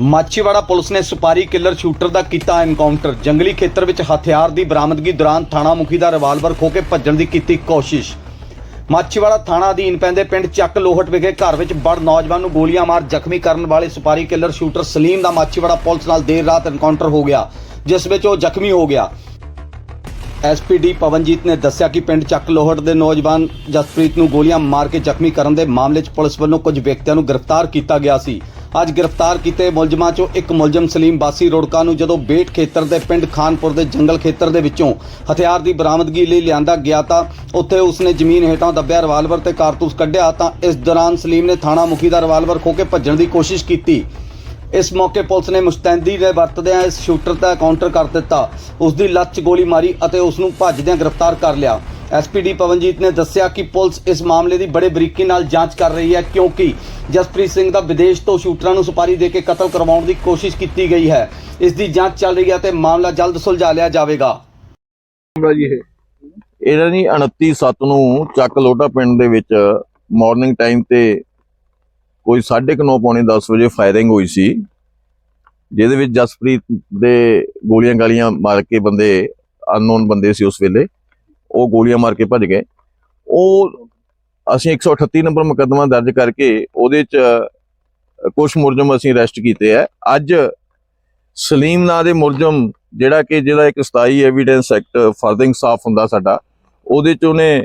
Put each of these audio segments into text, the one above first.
Machhiwara police ਨੇ ਸੁਪਾਰੀ killer shooter ਦਾ ਕੀਤਾ encounter. ਜੰਗਲੀ ਖੇਤਰ ਵਿੱਚ ਹਥਿਆਰ ਦੀ ਬਰਾਮਦਗੀ ਦੌਰਾਨ ਥਾਣਾ ਮੁਖੀ ਦਾ ਰਿਵਾਲਵਰ ਖੋ ਕੇ ਭੱਜਣ ਦੀ ਕੀਤੀ ਕੋਸ਼ਿਸ਼। ਮਾਛੀਵਾੜਾ ਥਾਣਾ ਅਧੀਨ ਪੈਂਦੇ ਪਿੰਡ ਚੱਕ ਲੋਹਟ ਵਿਖੇ ਘਰ ਵਿੱਚ ਬੜ ਨੌਜਵਾਨ ਨੂੰ ਗੋਲੀਆਂ ਮਾਰ ਜ਼ਖਮੀ ਕਰਨ ਵਾਲੇ ਸੁਪਾਰੀ ਕਿਲਰ ਸ਼ੂਟਰ ਸਲੀਮ ਦਾ ਮਾਛੀਵਾੜਾ ਪੁਲਿਸ ਨਾਲ ਦੇਰ ਰਾਤ ਐਨਕਾਊਂਟਰ ਹੋ ਗਿਆ, ਜਿਸ ਵਿੱਚ ਉਹ ਜ਼ਖਮੀ ਹੋ ਗਿਆ। ਐਸਪੀਡੀ ਪਵਨਜੀਤ ਨੇ ਦੱਸਿਆ ਕਿ ਪਿੰਡ ਚੱਕ ਲੋਹਟ ਦੇ ਨੌਜਵਾਨ ਜਸਪ੍ਰੀਤ ਨੂੰ ਗੋਲੀਆਂ ਮਾਰ ਕੇ ਜ਼ਖਮੀ ਕਰਨ ਦੇ ਮਾਮਲੇ 'ਚ ਪੁਲਿਸ ਵੱਲੋਂ ਕੁਝ ਵਿਅਕਤੀਆਂ ਨੂੰ ਗ੍ਰਿਫਤਾਰ ਕੀਤਾ ਗਿਆ ਸੀ। ਅੱਜ ਗ੍ਰਿਫਤਾਰ ਕੀਤੇ ਮੁਲਜ਼ਮਾਂ 'ਚੋਂ ਇੱਕ ਮੁਲਜ਼ਮ ਸਲੀਮ ਬਾਸੀ ਰੋੜਕਾ ਨੂੰ ਜਦੋਂ ਬੇਟ ਖੇਤਰ ਦੇ ਪਿੰਡ ਖਾਨਪੁਰ ਦੇ ਜੰਗਲ ਖੇਤਰ ਦੇ ਵਿੱਚੋਂ ਹਥਿਆਰ ਦੀ ਬਰਾਮਦਗੀ ਲਈ ਲਿਆਂਦਾ ਗਿਆ ਤਾਂ ਉੱਥੇ ਉਸਨੇ ਜ਼ਮੀਨ ਹੇਠਾਂ ਦੱਬਿਆ ਰਿਵਾਲਵਰ ਤੇ ਕਾਰਤੂਸ ਕੱਢਿਆ ਤਾਂ ਇਸ ਦੌਰਾਨ ਸਲੀਮ ਨੇ ਥਾਣਾ ਮੁਖੀ ਦਾ ਰਿਵਾਲਵਰ ਖੋ ਕੇ ਭੱਜਣ ਦੀ ਕੋਸ਼ਿਸ਼ ਕੀਤੀ। ਇਸ ਮੌਕੇ ਪੁਲਿਸ ਨੇ ਮੁਸਤੈਦੀ ਦੇ ਵਰਤਦਿਆਂ ਇਸ ਸ਼ੂਟਰ ਦਾ ਕਾਊਂਟਰ ਕਰ ਦਿੱਤਾ। ਉਸ ਦੀ ਲੱਤ 'ਚ ਗੋਲੀ ਮਾਰੀ ਅਤੇ ਉਸ ਨੂੰ ਭੱਜਦਿਆਂ ਗ੍ਰਿਫਤਾਰ ਕਰ ਲਿਆ। ਐਸਪੀਡੀ ਪਵਨਜੀਤ ਨੇ ਦੱਸਿਆ ਕਿ ਪੁਲਿਸ ਇਸ ਮਾਮਲੇ ਦੀ ਬੜੇ ਬਰੀਕੀ ਨਾਲ ਜਾਂਚ ਕਰ ਰਹੀ ਹੈ ਕਿਉਂਕਿ ਜਸਪ੍ਰੀਤ ਸਿੰਘ ਦਾ ਵਿਦੇਸ਼ ਤੋਂ ਸ਼ੂਟਰਾਂ ਨੂੰ ਸੁਪਾਰੀ ਦੇ ਕੇ ਕਤਲ ਕਰਵਾਉਣ ਦੀ ਕੋਸ਼ਿਸ਼ ਕੀਤੀ ਗਈ ਹੈ। ਇਸ ਦੀ ਜਾਂਚ ਚੱਲ ਰਹੀ ਹੈ ਤੇ ਮਾਮਲਾ ਜਲਦ ਸੁਲਝਾ ਲਿਆ ਜਾਵੇਗਾ। ਮਾਮਲਾ ਜੀ ਇਹ। ਇਹਨਾਂ ਦੀ 29 ਸੱਤ ਨੂੰ ਚੱਕ ਲੋਟਾ ਪਿੰਡ ਦੇ ਵਿੱਚ ਮਾਰਨਿੰਗ ਟਾਈਮ ਤੇ ਕੋਈ 9:30 ਪੌਣੇ 10 ਵਜੇ ਫਾਇਰਿੰਗ ਹੋਈ ਸੀ, ਜਿਹਦੇ ਵਿੱਚ ਜਸਪ੍ਰੀਤ ਦੇ ਗੋਲੀਆਂ ਗਾਲੀਆਂ ਮਾਰ ਕੇ ਬੰਦੇ ਅਨਨੋਨ ਬੰਦੇ ਸੀ ਉਸ ਵੇਲੇ, ਉਹ ਗੋਲੀਆਂ ਮਾਰ ਕੇ ਭੱਜ ਗਏ। ਉਹ ਅਸੀਂ 138 ਨੰਬਰ ਮੁਕੱਦਮਾ ਦਰਜ ਕਰਕੇ ਉਹਦੇ ਚ ਕੁਝ ਮੁਲਜ਼ਮ ਅਸੀਂ ਅਰੈਸਟ ਕੀਤੇ ਆ। ਅੱਜ ਸਲੀਮ ਨਾਂ ਦੇ ਮੁਲਜ਼ਮ ਜਿਹੜਾ ਕਿ ਜਿਹਦਾ ਇੱਕ 27 ਐਵੀਡੈਂਸ ਐਕਟ ਫਰਦਿੰਗ ਸਾਫ਼ ਹੁੰਦਾ ਸਾਡਾ, ਉਹਦੇ ਚ ਉਹਨੇ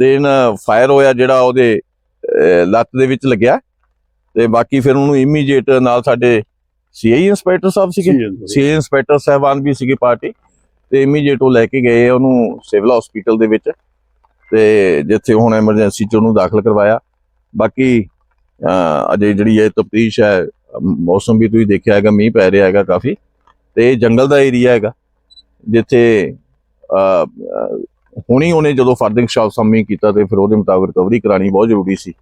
ਤੇ ਇਹਨਾਂ ਫਾਇਰ ਹੋਇਆ ਜਿਹੜਾ ਉਹਦੇ ਲੱਤ ਦੇ ਵਿੱਚ ਲੱਗਿਆ। ਤੇ ਬਾਕੀ ਫਿਰ ਉਹਨੂੰ ਇਮੀਡੀਏਟ ਨਾਲ ਸਾਡੇ ਸੀਆਈ ਇੰਸਪੈਕਟਰ ਸਾਹਿਬ ਸੀਗੇ। ਸੀਆਈ ਇੰਸਪੈਕਟਰ ਸਾਹਿਬਾਨ ਵੀ ਸੀਗੇ ਪਾਰਟੀ ਤੇ ਇਮੀਡੀਏਟ ਉਹ ਲੈ ਕੇ ਗਏ ਉਹਨੂੰ ਸਿਵਲ ਹਸਪੀਟਲ ਦੇ ਵਿੱਚ। ਤੇ ਜਿੱਥੇ ਹੁਣ ਐਮਰਜੈਂਸੀ ਚ ਉਹਨੂੰ ਦਾਖਲ ਕਰਵਾਇਆ। ਬਾਕੀ ਅਜੇ ਜਿਹੜੀ ਇਹ ਤਫਤੀਸ਼ ਹੈ ਮੌਸਮ ਵੀ ਤੁਸੀਂ ਦੇਖਿਆ ਹੈਗਾ ਮੀਂਹ ਪੈ ਰਿਹਾ ਹੈਗਾ ਕਾਫੀ। ਤੇ ਇਹ ਜੰਗਲ ਦਾ ਏਰੀਆ ਹੈਗਾ ਜਿੱਥੇ ਹੁਣੀ ਉਹਨੇ ਜਦੋਂ ਫਰਦਿੰਗ ਸ਼ਾਪ ਸਾਮੀ ਕੀਤਾ ਤੇ ਫਿਰ ਉਹਦੇ ਮੁਤਾਬਕ ਰਿਕਵਰੀ ਕਰਾਣੀ ਬਹੁਤ ਜ਼ਰੂਰੀ ਸੀ।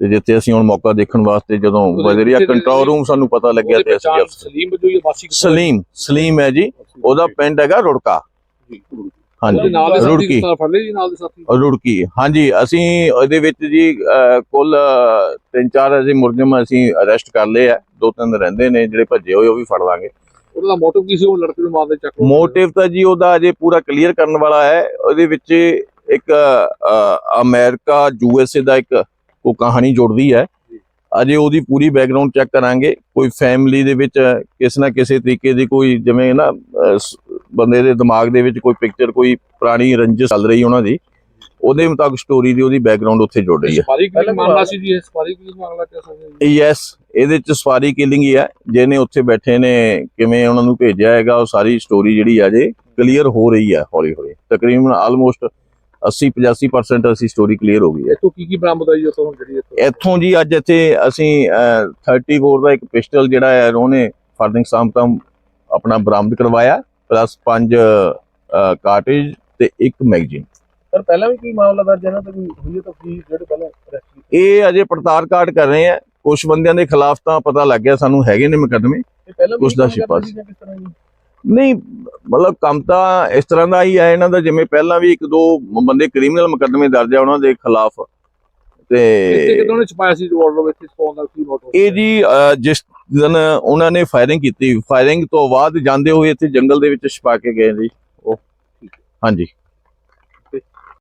ਤੇ ਜਿੱਥੇ ਅਸੀਂ ਹੁਣ ਮੌਕਾ ਦੇਖਣ ਵਾਸਤੇ ਜਦੋਂ ਵਜ਼ਰੀਆ ਕੰਟਰੋਲ ਰੂਮ ਸਾਨੂੰ ਪਤਾ ਲੱਗਿਆ ਤੇ ਅਸੀਂ ਸਲੀਮ ਵਾਸੀ ਕਿੱਥੋਂ? ਸਲੀਮ ਸਲੀਮ ਹੈ ਜੀ। ਉਹਦਾ ਪਿੰਡ ਹੈਗਾ ਰੁੜਕਾ। ਜੀ। ਹਾਂਜੀ। ਰੁੜਕੀ। ਜੀ ਰੁੜਕੀ। ਹਾਂਜੀ ਅਸੀਂ ਇਹਦੇ ਵਿੱਚ ਜੀ ਕੁੱਲ ਤਿੰਨ ਚਾਰ ਅਸੀਂ ਮੁਰਜਮ ਅਸੀਂ ਅਰੈਸਟ ਕਰ ਲਏ ਆ। ਦੋ ਤਿੰਨ ਰਹਿੰਦੇ ਨੇ ਜਿਹੜੇ ਭੱਜੇ ਹੋਏ ਉਹ ਵੀ ਫੜ ਲਾਂਗੇ। ਉਹਦਾ ਦਾ ਮੋਟਿਵ ਕੀ ਸੀ? ਉਹ ਲੜਕੇ ਨੂੰ ਮਾਰਦੇ ਚੱਕ ਲਓ। ਮੋਟਿਵ ਤਾਂ ਜੀ ਉਹਦਾ ਅਜੇ ਪੂਰਾ ਕਲੀਅਰ ਕਰਨ ਵਾਲਾ ਹੈ। ਉਹਦੇ ਵਿੱਚ ਇੱਕ ਅਮਰੀਕਾ ਯੂਐਸਏ ਦਾ ਇੱਕ ਉਹ ਕਹਾਣੀ ਜੁੜਦੀ ਹੈ। ਅਜੇ ਉਹਦੀ ਪੂਰੀ ਬੈਕਗ੍ਰਾਉਂਡ ਚੈੱਕ ਕਰਾਂਗੇ। ਕੋਈ ਫੈਮਿਲੀ ਦੇ ਵਿੱਚ ਕਿਸ ਨਾ ਕਿਸੇ ਤਰੀਕੇ ਦੀ ਕੋਈ ਜਿਵੇਂ ਨਾ ਬੰਦੇ ਦੇ ਦਿਮਾਗ ਦੇ ਵਿੱਚ ਕੋਈ ਪਿਕਚਰ ਕੋਈ ਪੁਰਾਣੀ ਰੰਜਿਸ਼ ਚੱਲ ਰਹੀ ਉਹਨਾਂ ਦੀ। ਉਹਦੇ ਮੁਤਾਬਕ ਸਟੋਰੀ ਦੀ ਉਹਦੀ ਬੈਕਗ੍ਰਾਉਂਡ ਉੱਥੇ ਜੁੜ ਰਹੀ ਹੈ। ਸਪਾਰੀ ਕੀ ਮਾਮਲਾ ਸੀ ਜੀ ਇਹ? ਸਪਾਰੀ ਕੀ ਮਾਮਲਾ ਕਿਹਾ ਸਕਦੇ ਜੀ ਯੈਸ ਇਹਦੇ ਚ ਸਵਾਰੀ ਕਿਲਿੰਗ ਹੀ ਹੈ। ਜਿਹਨੇ ਉੱਥੇ ਬੈਠੇ ਨੇ ਕਿਵੇਂ ਉਹਨਾਂ ਨੂੰ ਭੇਜਿਆ ਹੈਗਾ ਉਹ ਸਾਰੀ ਸਟੋਰੀ ਜਿਹੜੀ ਆ ਜੇ ਕਲੀਅਰ ਹੋ ਰਹੀ ਹੈ ਹੌਲੀ ਹੌਲੀ। ਤਕਰੀਬਨ ਆਲਮੋਸਟ 80 85% ਅਸੀਂ ਸਟੋਰੀ ਕਲੀਅਰ ਹੋ ਗਈ ਹੈ। ਇੱਥੋਂ ਕੀ ਕੀ ਬਰਾਮਦ ਹੋਈ ਉੱਥੋਂ ਹੁਣ ਜਿਹੜੀ ਇੱਥੋਂ? ਇੱਥੋਂ ਜੀ ਅੱਜ ਇੱਥੇ ਅਸੀਂ ਅਹ, 34 ਦਾ ਇੱਕ ਪਿਸਟਲ ਜਿਹੜਾ ਹੈ ਉਹਨੇ ਫਰਦਿੰਗ ਸਾਮ ਤੋਂ ਆਪਣਾ ਬਰਾਮਦ ਕਰਵਾਇਆ ਪਲੱਸ 5 ਕਾਰਟੇਜ ਤੇ ਇੱਕ ਮੈਗਜ਼ੀਨ ਸਰ ਪਹਿਲਾਂ ਵੀ ਕੋਈ ਮਾਮਲਾ ਦਰਜ ਹੈ ਨਾ ਤੇ ਕੋਈ ਹੋਈ ਹੈ ਤਾਂ ਕੀ ਜਿਹੜੇ ਪਹਿਲਾਂ ਅਰੈਸਟ ਇਹ ਅਜੇ ਪੜਤਾਲ ਕਾਰਡ ਕਰ ਰਹੇ ਆ ਕੁਝ ਬੰਦਿਆਂ ਦੇ ਖਿਲਾਫ ਤਾਂ ਪਤਾ ਲੱਗ ਗਿਆ ਸਾਨੂੰ ਹੈਗੇ ਨੇ ਮੁਕੱਦਮੇ। ਕੁਛ ਦਾ ਕੰਮ ਛਿਪਾ ਕਰਦੇ ਸੀ। ਜਾਂ ਕਿਸ ਤਰ੍ਹਾਂ ਜੀ? ਨਹੀਂ ਮਤਲਬ ਕੰਮ ਤਾਂ ਇਸ ਤਰ੍ਹਾਂ ਦਾ ਹੀ ਹੈ ਇਹਨਾਂ ਦਾ ਜਿਵੇਂ ਪਹਿਲਾਂ ਵੀ ਇੱਕ ਦੋ ਬੰਦੇ ਕ੍ਰਿਮੀਨਲ ਮੁਕੱਦਮੇ ਦਰਜ ਆ ਉਹਨਾਂ ਦੇ ਖਿਲਾਫ। ਤੇ ਕਿਦੋਂ ਨੇ ਛਪਾਇਆ ਸੀ ਰਿਵਾਲਵਰ ਵਿੱਚ ਸਪੌਨ ਦਾ ਕੀ ਮੋਟਿਵ ਇਹ ਜੀ ਜਿਸ ਦਿਨ ਉਹਨਾਂ ਨੇ ਫਾਇਰਿੰਗ ਕੀਤੀ ਫਾਇਰਿੰਗ ਤੋਂ ਬਾਅਦ ਜਾਂਦੇ ਹੋਏ ਇੱਥੇ ਜੰਗਲ ਦੇ ਵਿੱਚ ਛਪਾ ਕੇ ਗਏ ਜੀ ਉਹ। ਹਾਂਜੀ।